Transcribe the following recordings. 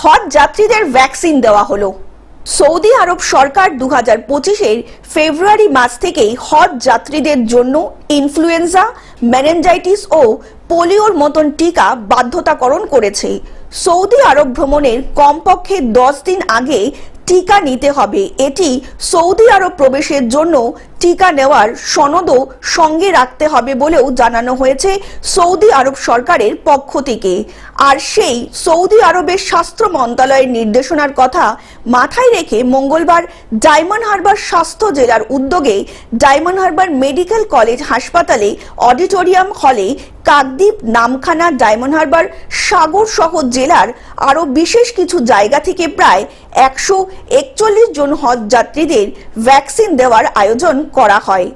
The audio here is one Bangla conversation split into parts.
হজ যাত্রীদের ভ্যাকসিন দেওয়া হলো। সৌদি আরব সরকার দু হাজার পঁচিশের ফেব্রুয়ারি মাস থেকেই হজ যাত্রীদের জন্য ইনফ্লুয়েঞ্জা মেনেঞ্জাইটিস ও পোলিওর মতন টিকা বাধ্যতাকরণ করেছে। সৌদি আরব ভ্রমণের কমপক্ষে দশ দিন আগে টিকা নিতে হবে। এটি সৌদি আরব প্রবেশের জন্য টিকা নেওয়ার সনদও সঙ্গে রাখতে হবে বলেও জানানো হয়েছে সৌদি আরব সরকারের পক্ষ থেকে। আর সেই সৌদি আরবের স্বাস্থ্য মন্ত্রণালয়ের নির্দেশনার কথা মাথায় রেখে মঙ্গলবার ডায়মন্ড হারবার স্বাস্থ্য জেলার উদ্যোগে ডায়মন্ড হারবার মেডিকেল কলেজ হাসপাতালে অডিটোরিয়াম হলে কাকদ্বীপ নামখানা ডায়মন্ড হারবার সাগর সহ জেলার আরও বিশেষ কিছু জায়গা থেকে প্রায় একশো একচল্লিশ জন হজ যাত্রীদের ভ্যাকসিন দেওয়ার আয়োজন করা হয়।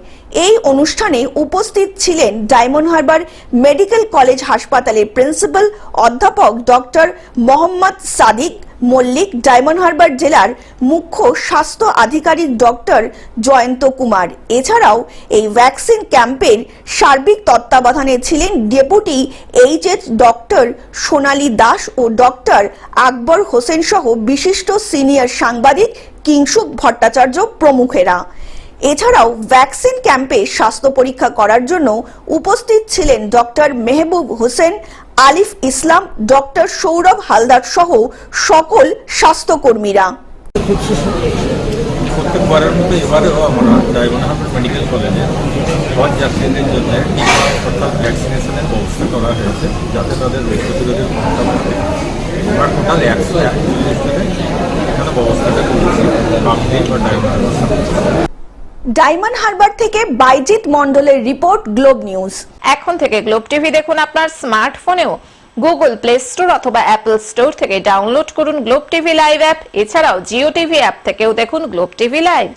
এই অনুষ্ঠানে উপস্থিত ছিলেন ডায়মন্ড হারবার মেডিকেল কলেজ হাসপাতালের প্রিন্সিপাল অধ্যাপক doctor Mohammad Sadiq, Mallick, diamond harbour জেলার মুখ্য স্বাস্থ্য আধিকারিক ডক্টর জয়ন্ত কুমার। এছাড়াও এই ভ্যাকসিন ক্যাম্পের সার্বিক তত্ত্বাবধানে ছিলেন deputy HS doctor Sonali Das ও ডক্টর আকবর হোসেন সহ বিশিষ্ট সিনিয়র সাংবাদিক কিংসুক ভট্টাচার্য প্রমুখেরা। এছাড়াও ভ্যাকসিন ক্যাম্পে স্বাস্থ্য পরীক্ষা করার জন্য উপস্থিত ছিলেন ডক্টর মেহবুব হোসেন, আলিফ ইসলাম, ডক্টর সৌরভ হালদার সহ সকল স্বাস্থ্যকর্মীরা। প্রত্যেকবারের মতো এবারেও আমরা মেডিকেল কলেজে হজ যাত্রীদের জন্য অর্থাৎ ভ্যাকসিনেশনের ব্যবস্থা করা হয়েছে, যাতে তাদের ক্ষমতা টোটাল একশো একচল্লিশ জনের এখানে ব্যবস্থাটা বা ডায়মন্ড হারবার থেকে বাইজিৎ মন্ডলের রিপোর্ট, গ্লোব নিউজ। এখন থেকে গ্লোব টিভি দেখুন আপনার স্মার্টফোনেও। গুগল প্লে স্টোর অথবা অ্যাপল স্টোর থেকে ডাউনলোড করুন গ্লোব টিভি লাইভ অ্যাপ। এছাড়াও জিও টিভি অ্যাপ থেকেও দেখুন গ্লোব টিভি লাইভ।